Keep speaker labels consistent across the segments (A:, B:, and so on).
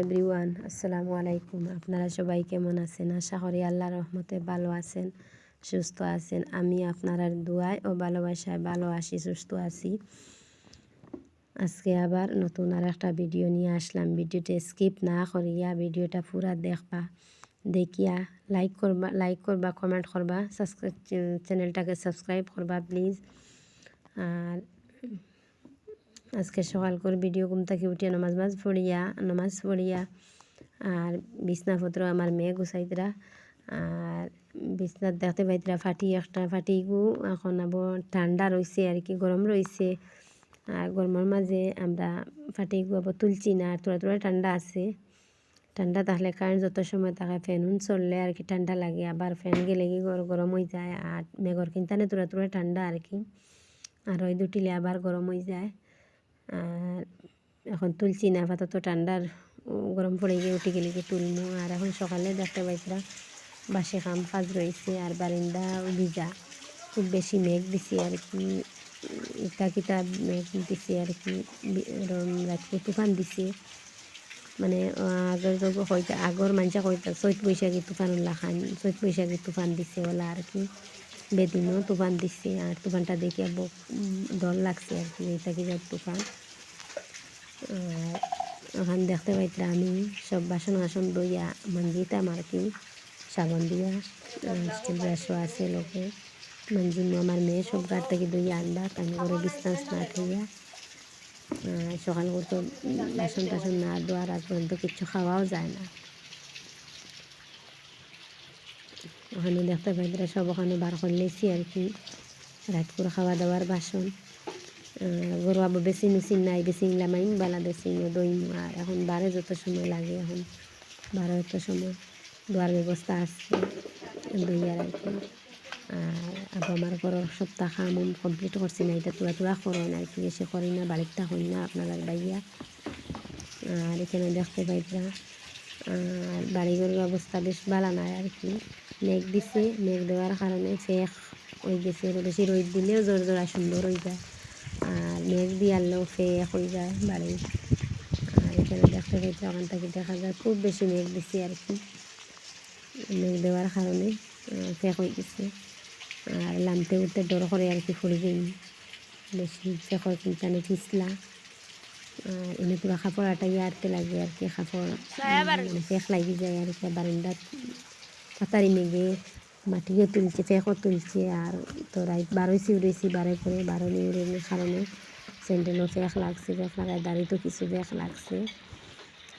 A: Everyone আসসালামু আলাইকুম আপনারা সবাই কেমন আছেন? আশা করি আল্লাহ রহমতে ভালো আছেন, সুস্থ আছেন। আমি আপনার দোয়ায় ও ভালোবাসায় ভালো আছি, সুস্থ আছি। আজকে আবার নতুন আর একটা ভিডিও নিয়ে আসলাম। ভিডিওটা স্কিপ না করিয়া ভিডিওটা পুরা দেখবা, দেখিয়া লাইক করবা লাইক করবা কমেন্ট করবা সাবস্ক্রাইব চ্যানেলটাকে সাবস্ক্রাইব করবা প্লিজ আর আজকে সকাল করে ভিডিও ঘুম থেকে উঠিয়া নমাজ মাজ পড়িয়া, নমাজ পড়িয়া, আর বিছনাপত্র আমার মেয়ে গুছাইতরা, আর বিছনাত দেখতে পাইতরা ফাটি একটা ফাটি গু, এখন আবার ঠান্ডা রয়েছে আর কি গরম রয়েছে আর গরমের মাঝে আমরা ফাটি গু আবার তুলছি না, আর তোরা তোরা ঠান্ডা আছে। ঠান্ডা থাকলে কারণ যত সময় থাকে ফ্যান চললে আর কি ঠান্ডা লাগে, আবার ফ্যান গেলে কি গরম হয়ে যায়, আর মেঘর কিনতানে তোরা তোরা ঠান্ডা আর কি। আর ওই দুটিলে আবার গরম হয়ে যায়। এখন তুলছি না, আপাতত ঠান্ডার গরম পড়ে গিয়ে উঠে গেলে তুলমু। আর এখন সকালে দেখতে পাইছিলাম বাসে খাম কাজ রয়েছে আর বারিন্দা ভিজা। খুব বেশি মেঘ দিছে আর কি, ইটা কিতা মেঘ দিছে আর কি রাত্রে তুফান দিছে। মানে আগের যুগ হয়তো আগর মানুষে হয়তো চৈত বৈশাখী তুফান খান, চৈত বৈশাখী তুফান দিছে ওলা আর কি। বেদিনও তুফান দিচ্ছে আর তুফানটা দেখে ডর লাগছে আর কি, এটা কি তুফান? ওখানে দেখতে পাইতে আমি, সব বাসন বাসন দইয়া মাঞ্জিতাম আর কি, সাবান দিয়া ব্রাশও আছে লোকে। মাঞ্জিম আমার মেয়ে সব গাড় থেকে দইয়া আনবা তাই করে বিছনাস না খাইয়া। সকাল করতো বাসন টাসন না দোয়ার আগ পর্যন্ত কিচ্ছু খাওয়াও যায় না। ওখানে দেখতে পাইলে সব ওখানে বার করলেছি আর কি। রাত করে খাওয়া দাওয়ার বাসন। গরু আবার বেশি মেশিন নাই, বেশি লামাইন, বালা বেশি দই আর এখন বারে যত সময় লাগে এখন, বারো যত সময় দোয়ার ব্যবস্থা আছে দইয়ার আর কি। আর আমার ঘরের সপ্তাহ খাম কমপ্লিট করছি না, এটা তোরা তোরা করেন আর কি এসে করি না বাড়িটা হই না, আপনারা বাইয়া। আর এখানে দেখতে পাইতরা আর বাড়িঘরের অবস্থা বেশ ভালো নাই আর কি। মেঘ দিছে, মেঘ দেওয়ার কারণে ফেক হয়ে গেছে। বেশি রোদ দিলেও জোর জোড়া সুন্দর হয়ে যায়। আর মেঘ দিয়ে আনলেও ফেক হয়ে যায় বাড়ি আর এখানে দেখতে পাইতে ওখান থেকে দেখা যায়, খুব বেশি মেঘ দিছে আর কি। মেঘ দেওয়ার কারণে ফেক হয়ে গেছে। আর লামতে উঠতে ডর করে আর কি ফুড়ি যাই বেশি ফেক হয় কিন্তু পিছলা। আর এনে পুরো কাপড় আটাইয়া আটতে লাগে আর কি কাপড় মানে ফেক লাগি যায় আর কি বারান্দাত পাতারি মেঘে মাটিও তুলছে ফেঁকও তুলছে আর তোরাই বারোই উড়েছি বারে করে বারো নিউরের কারণে স্যান্ডেলও ফেঁক লাগছে ফেঁক লাগায় দাড়িতেও কিছু ফেঁক লাগছে।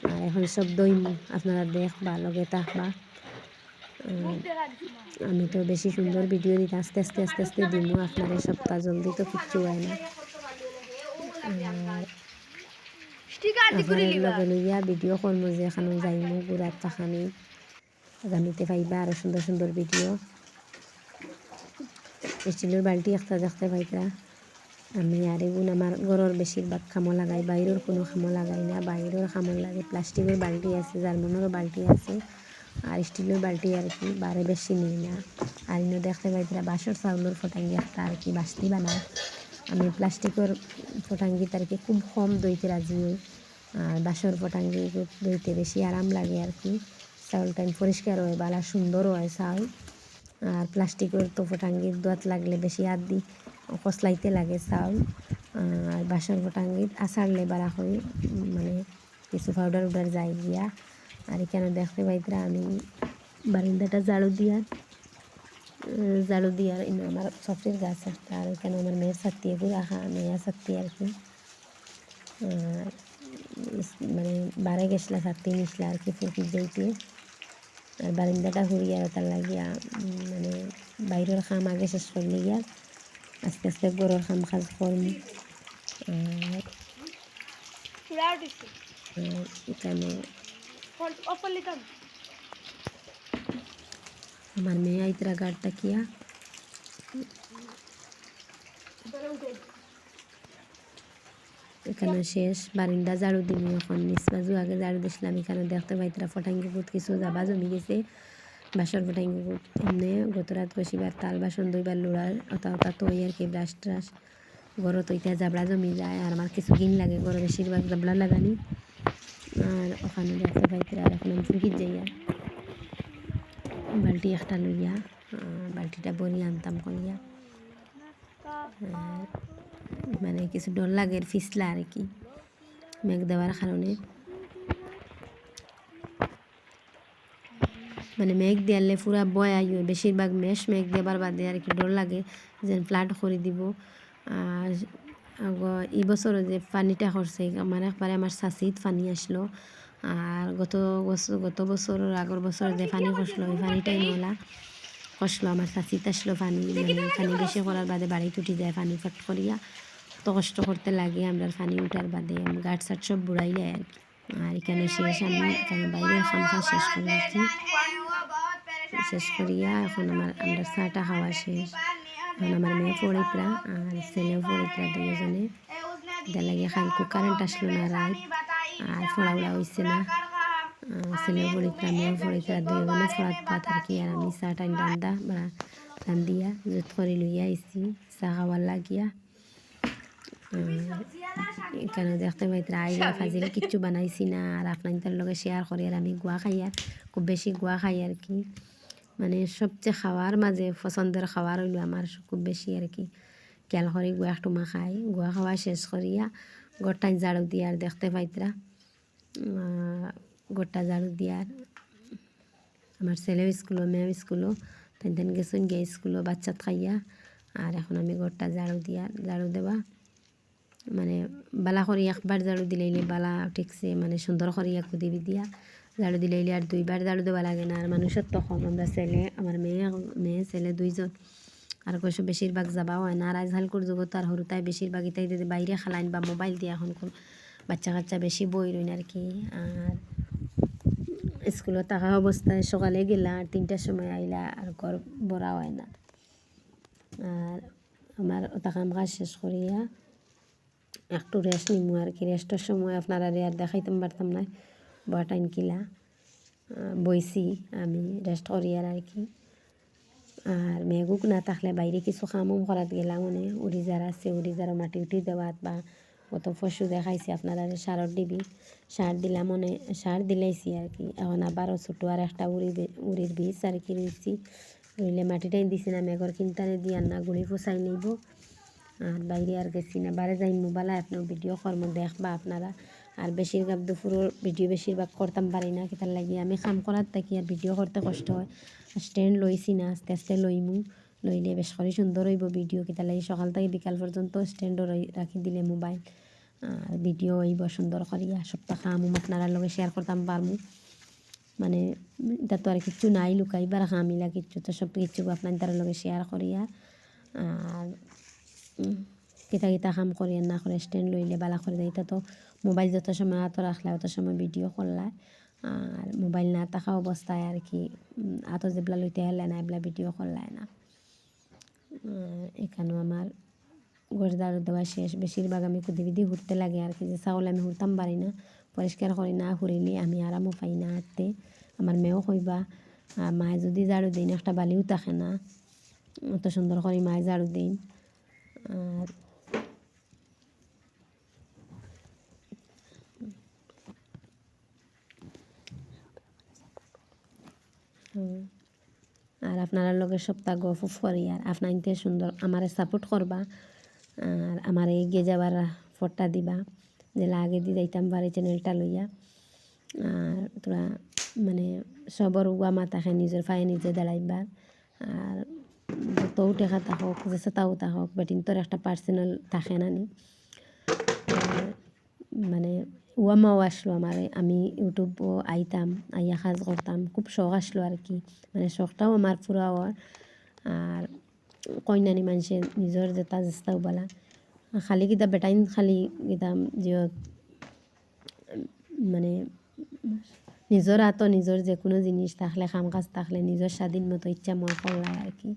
A: আর এখন সব দইম আপনারা দেখবা লগে থাকবা। আমি তো বেশি সুন্দর ভিডিও দিতে আস্তে আস্তে আস্তে আস্তে দিমু আপনার সপ্তাহ জলদি তো কিচ্ছু হয় না। লগে লইয়া ভিডিও করব যে এখানে যাইমু গুড়ার তাখানি আগামীতে পাইবা আরও সুন্দর সুন্দর ভিডিও স্টিলের বালতি একটা দেখতে পাইতা। আমি আর এগুন আমার ঘরের বেশিরভাগ খামো লাগাই, বাইরের কোনো খামো লাগাই না। বাইরের খামো লাগে, প্লাস্টিকের বালতি আছে, জার্মানেরও বালতি আছে। আর স্টিলের বালতি আর কি, বারে বেশি নিই না। আর ইনো দেখতে পাইতরা বাঁশের চাউলের ফটাঙ্গি একটা আর কি বাঁশতি বানাই আমি প্লাস্টিকের ফটাঙ্গিত আর কি খুব কম দইতে রাজি হই। আর বাঁশের ফটাঙ্গি দইতে বেশি আরাম লাগে আর কি। চাউলটা পরিষ্কার হয়, বালা সুন্দর হয় চাউল। আর প্লাস্টিকের তো ফটাঙ্গির দোয়াত লাগলে বেশি হাত দি কসলাইতে লাগে চাউল। আর বাসন ফটাঙ্গির আচারলে বাড়া হয় মানে কিছু পাউডার উডার যাই দিয়া আর এখানে দেখতে পাইতরা আমি বারিন্দাটা ঝাড়ু দিয়ার ঝাড়ু দিয়ার আমার সফটের গাছ একটা, আর এখানে আমার মেয়ের সাথে এগুলো রাখা মেয়ের সাথে আর কি। মানে বারে গেছিলা সাথে মিশলা আর কি ফুকি যাইতে। আর বারিন্দাটা হরিয়া তার লাগিয়া মানে বাইরের খাম আগে শেষ করলে গিয়া। আস্তে আস্তে গরুর খাম কাজ করম। এখানে আমার মেয়ে আইতরা গাড়টা কিয়া। এখানে শেষ। বারিন্দা ঝাড়ু দিবি এখন নিচ বাজু আগে ঝাড়ু দিছিলাম এখানে। দেখতে পাইতরা ফটাঙ্গি পুত কিছু যাবা জমি গেছে। বাসন ফটাঙ্গি পুত এমনি গত রাত বসিবার তাল বাসন দুইবার লোড়ার অতা অতা তৈ আর কি, ব্রাশ ট্রাশ। গরত ওইটা জাবড়া জমি যায়, আর আমার কিছু গিন লাগে গরো বেশিরভাগ জাবড়া লাগানি। আর ওখানে দেখতে পাইতে আর এখন আমি যাইয়া বালতি একটা লইয়া বালতিটা বড়ি আনতাম আর মানে কিছু ডর লাগে ফিসলা আর কি মেঘ দেওয়ার কারণে। মানে মেঘ দিয়ালে পুরা বয় আইও, বেশিরভাগ মেষ মেঘ দেবার বাদে আর কি ডর লাগে, যেন ফ্লাট করে দিব। আর এই বছরও যে পানিটা করছে আমার একবারে আমার শাসিত পানি আসলো। আর গত বছর গত বছর আগর বছর যে পানি খসলো ওই পানিটাই নলা খসলো আমার শাসিত আসলো পানি পানি বেশি করার বাদে বাড়ি উঠি যায়, পানি ফট করিয়া তো কষ্ট করতে লাগে আমরা পানি উঠার বাদে গাছ সাট সব বুড়াই যায় আর কি আর এখানে শেষ আমি এখানে বাইরে খাম খা শেষ করে আছি। শেষ করিয়া এখন আমার আমরা চাটা খাওয়া শেষ। এখন আমার মেয়ে পড়িতরা আর ছেলেও পড়িতরা দুজনে এটা লাগে খাই কারেন্ট আসলো না রাত আর ফোড়া উড়া হয়েছে না। ছেলেও পড়িতরা মেয়েও পড়িতরা দুজনে ফোড়াত পাত আর কি আর আমি চা টাইম রান্দা বা রান্দিয়া জুত করে লইয়া আইসি চা খাওয়ার লাগিয়া। এখানে দেখতে পাইতে আইলা ফাজিল কিচ্ছু বানাইছি না আর আপনাদের লগে শেয়ার করি আর আমি গুয়া খাই আর খুব বেশি গুয়া খাই আর কি। মানে সবচেয়ে খাওয়ার মাঝে পছন্দের খাওয়ার হইল আমার খুব বেশি আর কি। খেয়াল করি গুয়া টুমা খাই গুয়া খাওয়া শেষ করিয়া গোটাই ঝাড়ু দিয়ে আর দেখতে পাইতরা গোটা ঝাড়ু দিয়ার আমার ছেলেও স্কুলও, মেয়েও স্কুলও তেন তেন গেছেন গিয়ে স্কুলও বাচ্চাত খাইয়া। আর এখন আমি গোটা ঝাড়ু দিয়া ঝাড়ু দেওয়া মানে বালা করি, একবার ঝাড়ু দিলাইলে বালা ঠিকছে মানে সুন্দর করি একটু দিবি দিয়া। ঝাড়ু দিলাইলে আর দুইবার ঝাড়ু দেওয়া লাগে না, আর মানুষের তখন আমরা ছেলে আমার মেয়ে মেয়ে, ছেলে দুইজন। আর কৈছো বেশিরভাগ যাবা হয় না। আর আজকালকার যুগত আর সৰুতাই বেশিরভাগ ইতাই যদি বাইরে খালাইন বা মোবাইল দিয়ে এখন বাচ্চা কাচ্চা বেশি বই রইন আর কি। আর স্কুলত থাকা অবস্থায় সকালে গেলা আর তিনটার সময় আইলা আর ঘর ভরা হয় না। আর আমার ওটা কাম কাজ শেষ করিয়া একটু রেস্ট নিমু আর কি। রেস্টের সময় আপনারা আর দেখাইতাম পারতাম না। টাইম কিলা বইছি আমি রেস্ট করি আর কি। আর মেঘুক না থাকলে বাইরে কিছু কামও করাত গেলাম মানে উড়িজার আছে, উড়িজারও মাটি উঠি দেওয়াত বা কত পশু দেখাইছি আপনারা সারর দিবি, সার দিলাম মনে, সার দিলাইছি আর কি। এখন আবারও ছোটো আর একটা উড়ি উড়ির বীজ আর কি রয়েছি রইলে মাটিটাই দিছি না মেঘর কিনতানে দিয়ার না, গুড়ি পোসাই নিব। আর বাইরে আর গেছি না, বারে যাই মোবাইলে আপনার ভিডিও কর্ম দেখবা আপনারা। আর বেশিরভাগ দুপুরের ভিডিও বেশিরভাগ করতাম, পারি না, কেতার লাগি আমি কাম করার থাকি আর ভিডিও করতে কষ্ট হয়। স্ট্যান্ড লইছি না, আস্তে আস্তে লইমু। লইলে বেশ করে সুন্দর হইব ভিডিও কেতার লাগি সকাল থেকে বিকাল পর্যন্ত স্ট্যান্ডও রাখি দিলে মোবাইল আর ভিডিও হইব সুন্দর করিয়া, সপ্তাহ কাম আপনারা লগে শেয়ার করতাম পারমু। মানে এটা তো আর কিচ্ছু নাই লুকাইবার হামিলা কিচ্ছু, তো সব কিছু আপনার লগে শেয়ার করিয়া। আর কিতা কিতা কাম করি আর না করে স্ট্যান্ড লইলে বালা করে দেয় তো মোবাইল যত সময় হাতত রাখলে, অত সময় ভিডিও করলায় আর মোবাইল না থাকা অবস্থায় আর কি আত যেগুলা লইতে হলে না এগুলা ভিডিও করলায় না। এখানেও আমার গোসদার দেওয়া শেষ। বেশিরভাগ আমি কুদি বিদি ঘুরতে লাগে আর কি, যে চাউল আমি ঘুরতাম পারি না, পরিষ্কার করি না, ঘুরিলে আমি আরামও পাই না হাঁটতে। আমার মেয়েও কইবা মায়ে যদি ঝাড়ু দিন, একটা বালিও থাকে না। অত সুন্দর করে মায়ে ঝাড়ু দিন। আর হুম। আর আপনারা লগে সপ্তাহ গফ করি, আর আপনাকে সুন্দর আমারে সাপোর্ট করবা, আর আমার এগিয়ে যাবার ফটটা দিবা। যে আগে দিয়ে যাইতাম বাড়ি চ্যানেলটা লইয়া। আর তোরা মানে সবর উয়া মাতাকে নিজের পায়ে নিজে দাঁড়াইবার। আর যতও টেকা থাকক যে তাও থাকক বেটিন তোর একটা পার্সোনাল থাকে না নি। আর ওয়ামাও আসলো আমার, আমি ইউটিউবও আইতাম, আইয়া কাজ করতাম, খুব শখ আসলো আর কি মানে শখটাও আমার পুরা হওয়ার। আর কইনানি মানুষে নিজের যেটা চেষ্টাও বলা খালি কিতা বেটাইন খালি কিতা জিও মানে নিজের হাতও নিজের যে কোনো জিনিস থাকলে, কাম কাজ থাকলে, নিজের স্বাধীন মতো ইচ্ছা মন করলাই আর কি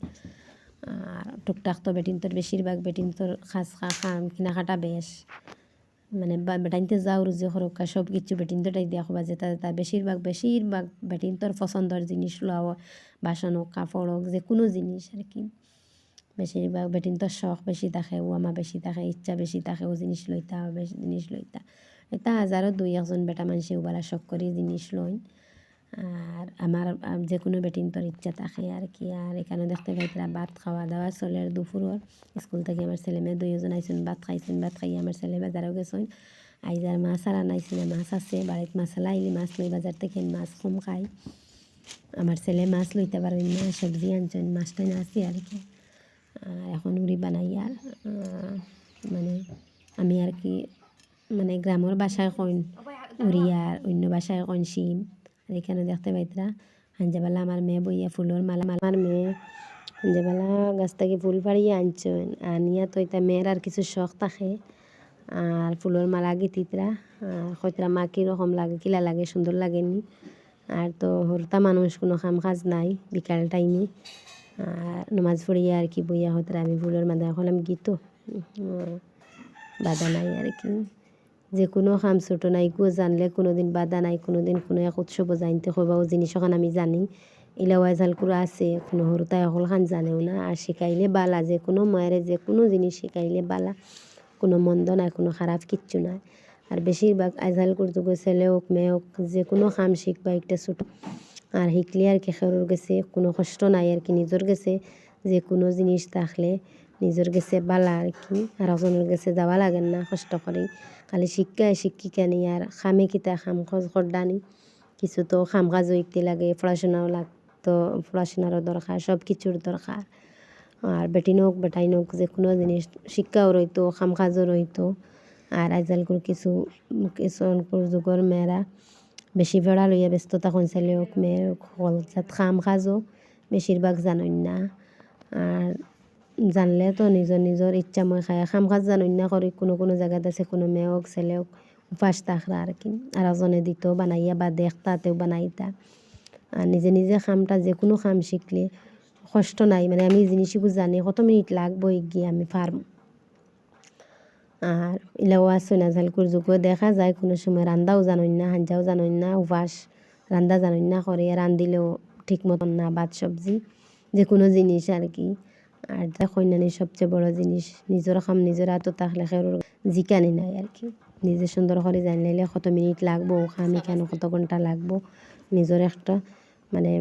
A: আর টুকটাক তো বেটিন তোর বেশিরভাগ বেটিন তোর খাস খাম কেনাকাটা বেশ। মানে বেটাইনতে যাও যে সরকা সব কিছু বেটিন তোটাই দিয়া যে তাদের তা বেশিরভাগ বেশিরভাগ বেটিন তোর পছন্দর জিনিস লোৱা বাসন হোক, কাপড় হোক, যে কোনো জিনিস আর কি। বেশিরভাগ বেটিন তোর শখ বেশি থাকে, ও আমার বেশি থাকে, ইচ্ছা বেশি থাকে, ও জিনিস লইতা বেশি জিনিস লইতা। এটা হাজারও দুই একজন বেটা মানুষে উবালা শখ করে জিনিস লইন। আর আমার আম, যে কোনো বেটিন তোর ইচ্ছা থাকে আর কি। আর এখানে দেখতে পাই তারা ভাত খাওয়া দাওয়া চলে দুপুরর। স্কুল থেকে আমার ছেলে মেয়ে দুইজন আইসুন ভাত খাইছেন ভাত খাই আমার ছেলে বাজারও গেছেন। আইজার মাছ আর আনাইছিল মাছ আছে বাড়িতে মাছালা আইলি মাছ লই বাজার থেকে মাছ কম খাই। আমার ছেলে মাছ লইতে পারেন না সবজি আনছেন মাছটা না আছে আর কি। আর এখন উড়ি বানাই আর মানে আমি আর কি মানে গ্রামের বাসায় কইন উড়ি আর অন্য বাসায় কইন শিম। আর এখানে দেখতে পাইতরা হাঞ্জাবেলা আমার মেয়ে বইয়া ফুলের মালা মালা আমার মেয়ে হাঞ্জাবেলা গাছ থেকে ফুল পাড়িয়ে আনছেন আনিয়া তো এটা মেয়ের আর কিছু শখ থাকে আর ফুলের মালা গীতিতরা আর হয়তরা মা কীরকম লাগে কিলা লাগে সুন্দর লাগেনি আর তো হরতা মানুষ কোনো কাম কাজ নাই বিকাল টাইমে আর নমাজ পড়িয়া আর কি বইয়া হতরা আমি ফুলের মালা হলাম গীত বাধা নাই আর কি যে কোনো কাম ছোটো নাই গো জানলে কোনো দিন বাধা নাই কোনো দিন কোনো এক উৎসব জানতে হবাও জিনিস ওখান আমি জানি। ইলাওয়াই ঝালকুড়া আছে, কোনো হরতাই অকল খান জানেও না আর শিখাইলে বালা, যে কোনো মায়ের যে কোনো জিনিস শিখাইলে বালা। কোনো মন্দ নাই, কোনো খারাপ কিচ্ছু নাই। আর বেশিরভাগ আজহাল করতে ছেলে হোক মেয়ে হোক যে কোনো কাম শিখবা একটা ছোটো আর শিখলে আর কি গেছে, কোনো কষ্ট নাই আর কি নিজের গেছে, যে কোনো জিনিস থাকলে নিজের গেছে বালা আর কি, আর একজনের গেছে যাওয়া লাগেন না, কষ্ট করে খালি শিক্ষায় শিক্ষিকা নি আর খামে কিতা খাম খোঁজ করদানি কিছু তো খাম কাজ হইতে লাগে, পড়াশোনাও লাগতো, পড়াশোনারও দরকার সব কিছুর দরকার। আর বেটি নোক, বেটাই নোক যে কোনো জিনিস, শিক্ষাও রইতো, খাম কাজও রইতো। আর আজকালকার কিছু কিছু যুগর মেয়েরা বেশি বেড়া লইয়া ব্যস্ত, তখন ছেলে হোক, মেয়ে হোক, হল খাম কাজও বেশিরভাগ জানই না। আর জানলে তো নিজৰ নিজৰ ইচ্ছা মই খাই খাম। কাজ জানই না করি কোনো কোনো জায়গাত আছে, কোনো মেয়ে হোক ছেলে হোক উপাস থাকরা আর কি। আর একজনে দিত, বানাইয়া বা দেখতাতেও বানাইতা আর নিজে নিজে খামটা যে কোনো খাম শিখলে কষ্ট নাই মানে আমি জিনিসগুলো জানি, কত মিনিট লাগবো গিয়ে আমি পারব আর ইলাও আছে না ঝালকুর যুগও দেখা যায়, কোনো সময় রান্দাও জানই না হাঞ্জাও জানই না উপাস রান্দা জানই না করে রান্দিলেও ঠিক মতন না, ভাত সবজি যে কোনো জিনিস আর কি। আর যা কন্যানি সবচেয়ে বড় জিনিস, নিজের খাম, নিজের হাতত থাকলে খেরোর জিকানি নাই আর কি। নিজে সুন্দর করে জানলে কত মিনিট লাগবো, খামি কেন, কত ঘণ্টা লাগবো, নিজের একটা মানে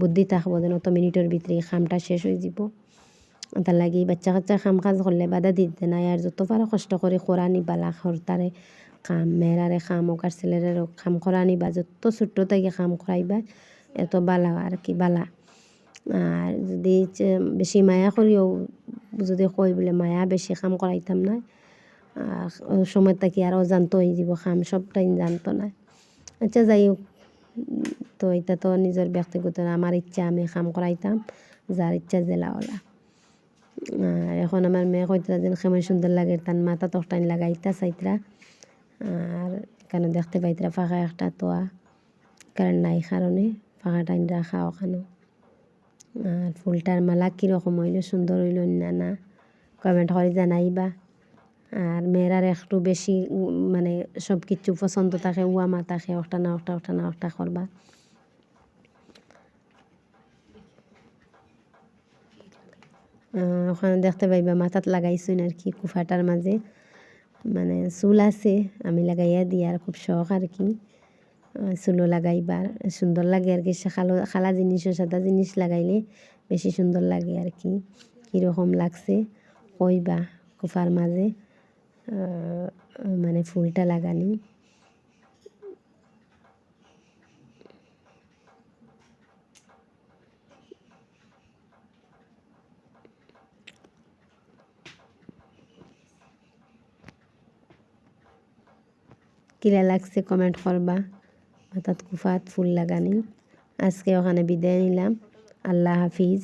A: বুদ্ধি থাকব যেন অত মিনিটের ভিতরে খামটা শেষ হয়ে যাব। তার লাগি বাচ্চা কাচ্চা খাম কাজ করলে বাধা দিতে নাই আর যত পারো কষ্ট করে করানি বালা হরতারে খাম, মেয়েরারে খাম হোক আর ছেলেরারও খাম করানি নিবা, যত ছোট্ট থেকে খাম করাইবা এত বালা আর কি, বালা। আর যদি বেশি মায়া করিও, যদি কই বলে মায়া বেশি কাম করাইতাম না সময় থাকি আর অজান্ত হয়ে যাব খাম, সবটাই জানতো না আচ্ছা যাই হোক তো এটা তো নিজের ব্যক্তিগত আমার ইচ্ছা আমি কাম করাইতাম যার ইচ্ছা জেলাওয়ালা এখন আমার মেয়ে কইতরা যেন কেমন সুন্দর লাগে তার মাথা তখটাইন লাগাইতা চাইতরা আর এখানে দেখতে পাইতরা ফাঁকা একটা তোয়া কারণ নাই কারণে ফাঁকা টাইন রাখা ওখানে আর ফুলটার মালা কীরকম হইল, সুন্দর হইল না না? কমেন্ট করে জানাইবা। আর মেয়েরার একটু বেশি মানে সব কিছু পছন্দ থাকে উয়া মা থাকে একটা না একটা একটা না একটা করবা ওখানে দেখতে পাইবা, মাথাত লাগাইছুন আর কি, কুফাটার মাঝে। মানে চুল আছে, আমি লাগাইয়া দিই, আর খুব শখ, আর কি। আহ, লাগাই বা সুন্দর লাগে আর কি খালো খালা জিনিসও সাদা জিনিস লাগাইলে বেশি সুন্দর লাগে আর কি কীরকম লাগছে কইবা কুফার মাঝে? মানে ফুলটা লাগানি কিলা লাগছে কমেন্ট করবা? মাথাত কুফাত ফুল লাগানি আজকে ওখানে বিদায় নিলাম। আল্লাহ হাফিজ।